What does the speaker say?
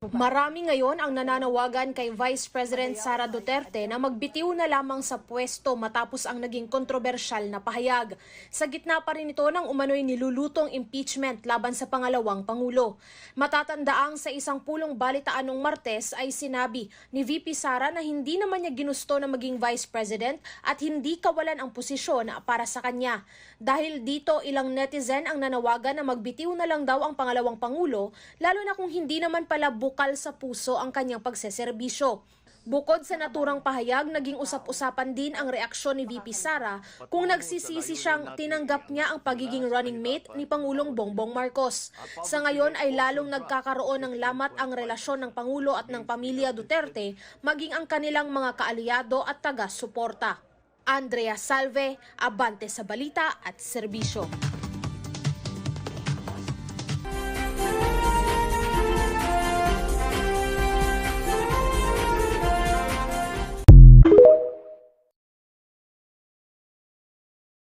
Marami ngayon ang nananawagan kay Vice President Sara Duterte na magbitiw na lamang sa pwesto matapos ang naging kontrobersyal na pahayag. Sa gitna pa rin ito ng umano'y nilulutong impeachment laban sa pangalawang Pangulo. Matatandaang sa isang pulong balitaan ng Martes ay sinabi ni VP Sara na hindi naman niya ginusto na maging Vice President at hindi kawalan ang posisyon para sa kanya. Dahil dito ilang netizen ang nanawagan na magbitiw na lang daw ang pangalawang Pangulo lalo na kung hindi naman pala bukal sa puso ang kanyang pagseserbisyo. Bukod sa naturang pahayag, naging usap-usapan din ang reaksyon ni VP Sara kung nagsisisi siyang tinanggap niya ang pagiging running mate ni Pangulong Bongbong Marcos. Sa ngayon ay lalong nagkakaroon ng lamat ang relasyon ng Pangulo at ng pamilya Duterte, maging ang kanilang mga kaalyado at taga-suporta. Andrea Salve, Abante sa Balita at Serbisyo.